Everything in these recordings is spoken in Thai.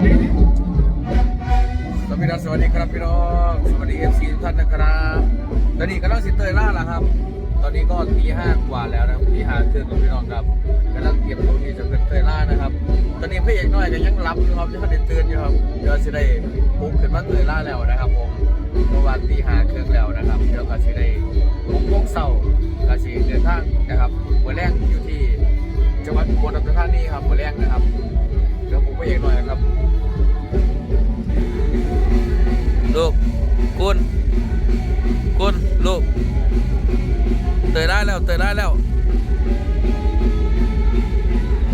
สวัสดีครับสวัสดีครับพี่น้องสวัสดีเอฟซีทุกท่านนะครับตอนนี้กำลังสิเตยล่าแล้วครับ ตอนนี้ก็ตีห้ากว่าแล้วนะครับตีห้าครึ่งแล้วพี่น้องครับกำลังเตรียมตัวที่จะเป็นเตยล่านะครับ ตอนนี้พระเอกน้อยก็ยังรับอยู่ครับยังไม่ได้ตื่นอยู่ครับเดี๋ยวสิได้ปลุกขึ้นมาเตยล่าแล้วนะครับผมเมื่อวานตีห้าครึ่งแล้วนะครับเดี๋ยวก็สิได้ปลุกโมงเศร้าก็สิเดินทางนะครับวันแรกอยู่ที่จังหวัดอุบลราชธานีครับวันแรกนะครับเดี๋ยวปลุกพระเอกน้อยครับ แล้วเตยได้แล้ว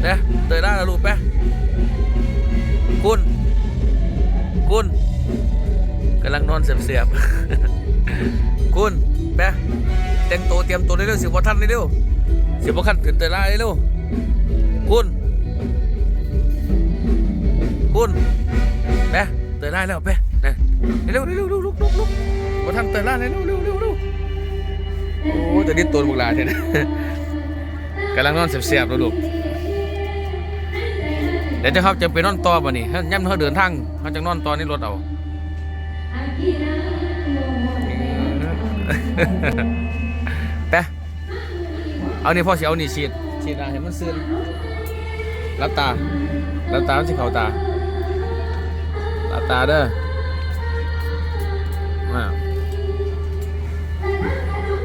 เด้เตยได้แล้วลูกแปคุณคุณกำลังนอนเสียบๆคุณแปะแต่งตัวเตรียมตัวเร็วๆสิบวัท่านเร็วๆสิบวัท่านขึ้นเตยได้เร็วๆคุณคุณแปะเตยได้แล้วแปะนะเร็วเร็วเร็วลุกลุกลุกมาทำเตยล่าเลยเร็วเร็วเร็วเร็ว โอ้แต่นี่ตัวบุกลาเท่นะกำลังนอนเสียบๆลูกเดี๋ยวจะครับจะไปนอนต่อบ่นี่ถ้าย่ำเขาเดินทางเขาจะนอนต่อนี่รถเอาไปเอานี่พ่อสิเอานี่ฉีดฉีดอะไรมันซึนรับตารับตามันสิเข้าตารับตาเด้อ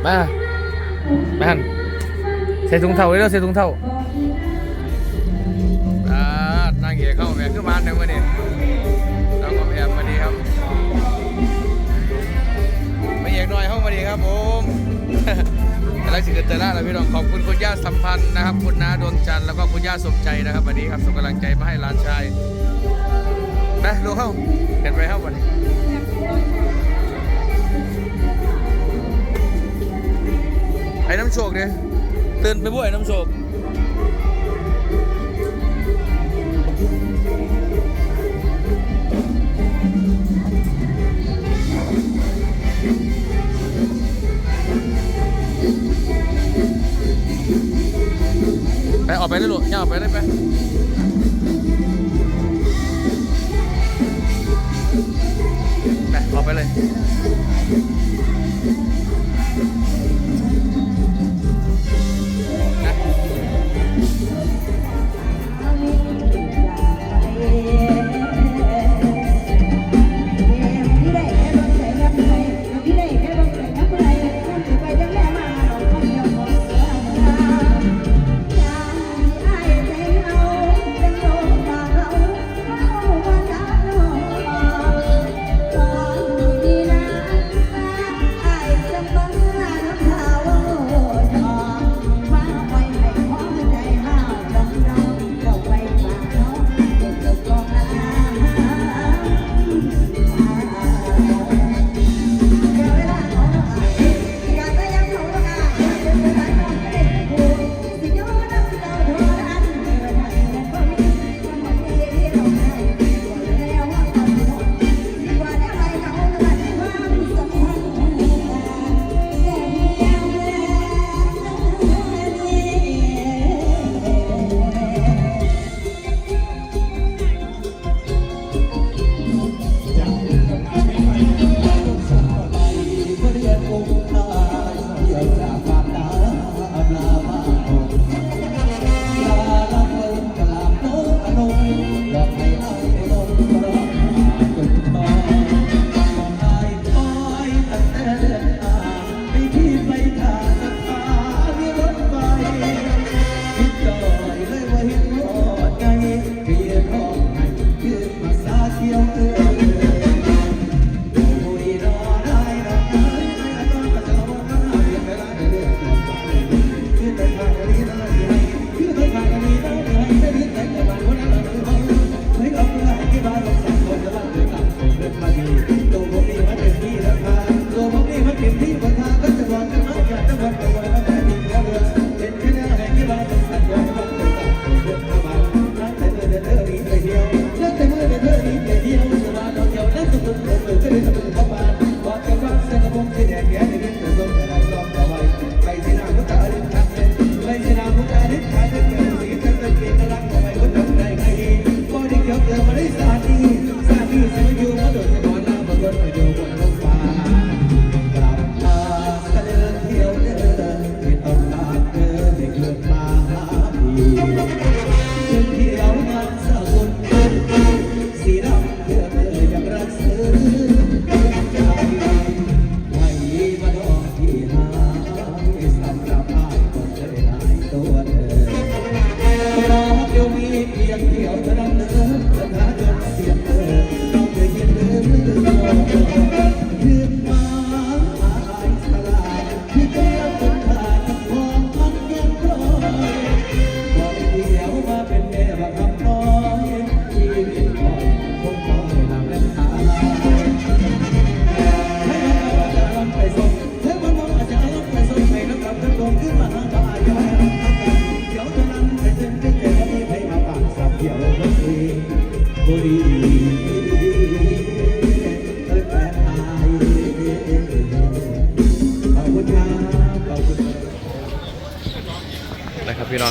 มาแม่นใส่ถุงเท้าไว้แล้วใส่ถุงเท้าอ่านางเอกเข้าแม่ขึ้นมาหนึ่งวันนี้น้องกอมแอมมาดีครับไม่เอกน่อยเข้ามาดีครับผมกำลังสิเกิดเตอร์ล่าแล้วพี่น้องขอบคุณคุณย่าสัมพันธ์นะครับ คุณน้าดวงจันทร์แล้วก็คุณย่าสมใจนะครับวันนี้ครับส่งกำลังใจมาให้หลานชายไปลูกเข้าเห็นไปเข้าวันนี้ ชคเนี่ยตื่นไปบ่ไอ้น้ำโชคไปออกไปได้ลูกย่าออกไปได้ไปไปออกไปเลย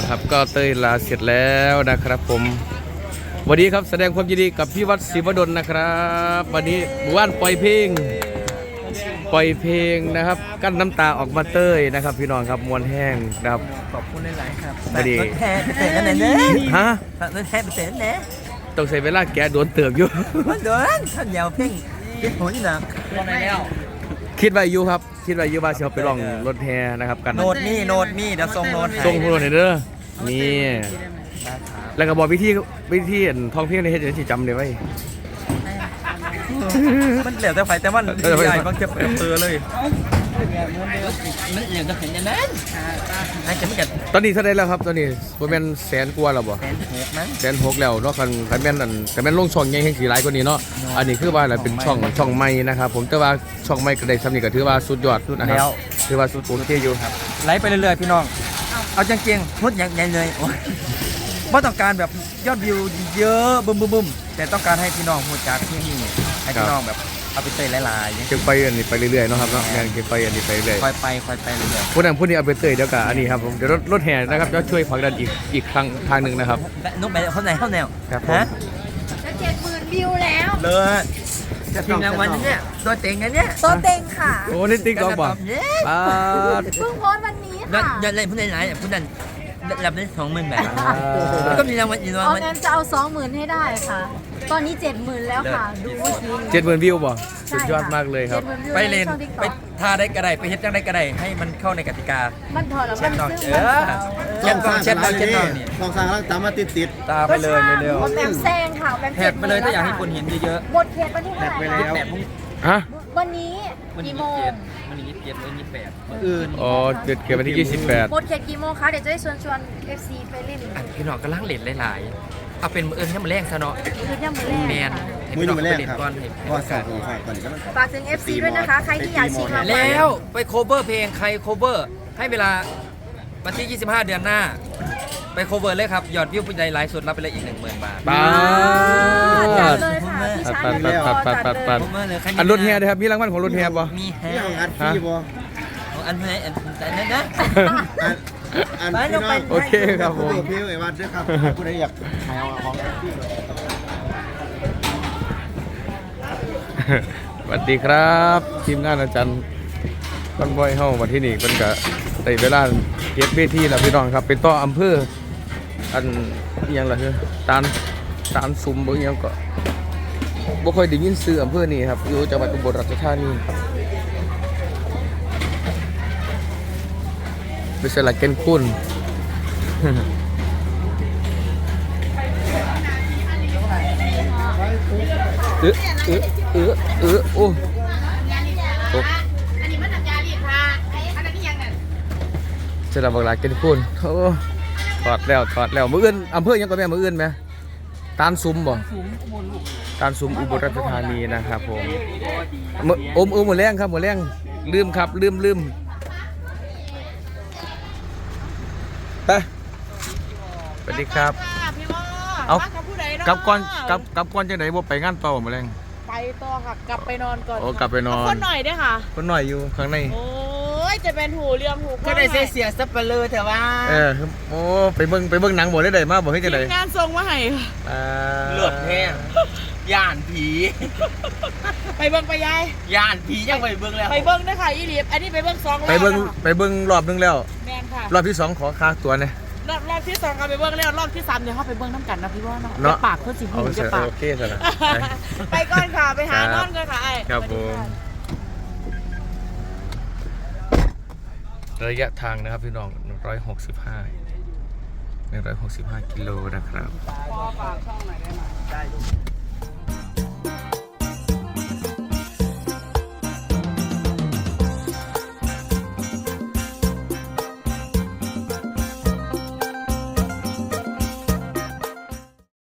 นะครับพี่น้องครับก็เต้ยลาเสร็จแล้วนะครับผมวันนี้ครับแสดงความยินดีกับพี่วัดศิวดลนะครับ วันนี้หมู่บ้านปล่อยเพลง ปล่อยเพลงนะครับ กั้นน้ำตาออกมาเต้ยนะครับ พี่น้องครับมวนแห้งนะครับ ขอบคุณหลายๆครับพอดี รถแห่ไปเตะกันไหนเน่ฮะรถแห่ไปเตะกันไหนต้องใช้เวลาแกะโดนเติบอยู่ มันโดนท่านยาวเพ่งเพ่งหัวนี่นะลงไหนแล้วคิดไว้อยู่ครับ คิดไว้อยู่ว่าจะเอาไปลองรถแฮนะครับกันโนดนี่โนดนี่เดี๋ยวส่งโนดให้ส่งผู้โดนเด้อ นี่แล้วก็บอกวิธีวิธีอันท่องเที่ยวในเฮ็ดจังซี่จำได้ไว้ มันเหลือแต่ไฟแต่มันเออไฟ ใหญ่บางเก็บเปลือเลยมันเหลือแต่เห็นอย่างนั้นน่าจะไม่กัดตอนนี้เท่าไดแล้วครับ ตอนนี้บ่แม่นแสนกว่าแล้วบ่แสนหกนะแสนหกแล้วเนาะคันคันแม่นอันคันแม่นลงช่องใหญ่แห่งสีหลายกว่านี้เนาะอันนี้คือว่าอะไรเป็นช่องช่องใหม่นะครับผมแต่ว่าช่องใหม่ก็ได้ซ้ำนี่ก็ถือว่าสุดยอดนะครับถือว่าสุดโอเคอยู่ครับ ไล่ไปเรื่อยๆพี่น้อง เอาจังเกียงๆพุดอย่างใหญ่เลยโอ้ยว่าต้องการแบบยอดวิวเยอะบึ้มบึ้มบึ้มแต่ต้องการให้พี่น้องพูดจากที่นี่ให้พี่น้องแบบเอาไปเตยหลายๆอย่างเงี้ยเก็บไปอันนี้ไปเรื่อยๆเนาะครับเนาะแม่นเก็บไปอันนี้ไปเรื่อยคอยไปคอยไปเรื่อยผู้นั้นผู้นี้เอาไปเตยเดี๋ยวกับอันนี้ครับผมเดี๋ยวรถรถแห่นะครับจะช่วยผลักดันอีกอีกครั้งทางหนึ่งนะครับๆนุ๊กไปเข้าไหนเข้าแนวครับผมฮะจะเจ็ดหมื่นวิวแล้วเลย จะทีมรางวัลนะเนี่ยตัวเต็งนะเนี่ยโตเต็งค่ะโอ้นี่ติ๊กต็อกบอกเย้ป้าดเพิ่งโพสต์วันนี้ยอดค่ะยอดเล่นผู้เล่นไหนผู้นั้นรับได้สองหมื่นบาทอ่าก็มีรางวัลอีกรางเอาวัลเงินจะเอาสองหมื่นให้ได้ค่ะ ตอนนี้เจ็ดหมื่นแล้วค่ะ ดูเมื่อกี้เจ็ดหมื่นวิวบ่สุดยอดมากเลยครับ70,000วิวไปเล่นใช่อง TikTok ไป ท่าได้ก็ได้ไปเฮ็ดจังได้ก็ได้ให้มันเข้าในกติกา มันถอดแล้วเช็มัดนหน่อยซึ่งเออมันเช็ดก่อนเช็ดก่อนเช็ดก่อนนี่ลองสร้างแล้วตามมาติดติด ตามไปเลยเร็วคนแหมมแซงค่ะแหมมๆแผดไปเลยถ้าอยากให้คนเห็นเยอะบทเขตวันที่เท่าไหร่ๆคะแปดพุ่งฮะวันนี้มันกี่ยี่โมสิบงเจ็ดมันยี่สิบเจ็ดมันยี่สิบแปดอื่น อ๋อเดือนเก็บวันที่28บทเขตกี่โมงคะเดี๋ยวจะได้ชวนชวน FC ไปเล่นอะพี่น้องกำลังเล่นหลายๆ เอาเป็นมือเอิญให้มันแรงซะเนาะ คือเนี่ยมือแมแรกนค่ะให้ มือพี่อน้อยู่งมาไปแรกเล่นครับก่อนให้เพราะว่าสองของฝ่ายก่อนนี้ก็ต้องฝากถึง FC ด้วยนะคะ ใครที่อยากชิงรางวัลแล้วไปโคเวอร์เพลงใครโคเวอร์ ให้เวลาวันที่ 25 เดือนหน้า ไปโคเวอร์เลยครับ ยอดวิวผู้ใดไลฟ์สดรับไปเลยอีก 10,000 บาทป้าจัดดเลยค่ะพี่ชายปัดปัดปัดปัดปัดปัดโคเวอร์เลยใครมีอันรถแห่นะครับ มีรางวัลของรถแห่บ่มีแฮนี่ของอัดฟรีบ่อันไหนอันอันนั้นนะอันอันไปพี่น้องไปโอเคครับผมพี่พี่ไอ้วัดด้วยครับผู้ใดอยากหาเอาของอัดฟรีก็ สวัสดีครับ ทีมงานอาจารย์คอนบอยเฮามาที่นี่เพิ่นก็ได้เวลาเก็บเวทีแล้วพี่น้องครับ เป็นต่ออำเภออันอิหยังล่ะคือตาลตาลซุมบ่อิหยังก็บ่ค่อยได้ยินชื่ออำเภอนี้ครับอยู่จังหวัดอุบลราชธานีไปสลักเกนคุณเออเออ เออเออโอ้ตกอันนี้มันน้ำยาลีดค่ะอันนี้ยังนั่นจะรับบักหลากินคุณโอ้ถอดแล้วถอดแล้วมืออื่นอำเภอยังก็แม่มืออื่นไหมตานซุ้มบ่ตานซุ้มอุบลราชธานีนะครับผมมื้อโอมโอมหมดแรงครับหมดแรงลืมครับลืมลืมไปสวัสดีครับพี่ว่าเอาว่กับผู้ใดเนาะกลับก่อนกลับกลับก่อนจังไหนบ่ไปงานต่อหมดแรงไป ต่อค่ะกลับไปนอนก่อนโอ้กลับไปนอน เาคนหน่อยด้วยค่ะ คนหน่อยอยู่ข้างใน โอ้ยจะเป็นหูเรียมหูก็ได้เสียเสียสับเปลือแต่ว่าเออโอ้ไปเบิ่งไปเบิ่งหนังบ่ได้ใดมาบ่ให้จังไดทีมงานทรงมาให้ค่ะอ่าเลือดแห้งย่านผี ไปเบิ้งไปยาย ย่านผียังไปเบิ่งแล้วไปเบิ้งด้วยค่ะอีหลีฟอันนี้ไปเบิ้งสองรอบไปเบิ่งแล้วค่ะไปเบิ่งรอบนึงแล้ว แมนค่ะ รอบที่สองขอค่าตัวหนะ รอบรอบที่สองก็ไปเบิ้งแล้วรอบที่สามเดี๋ยวเขาไปเบิ้งน้ำกันนะพี่ว่าเนาะเนาะจะปากเพื่อสิหูเอาจะปาก โอเคซะละไปก่อนค่ะ ไปหาครับนอนก่อนค่ะไอ้ครับสวัสผดีมค่ะระยะทางนะครับพี่น้อง 165 165 กิโลนะครับ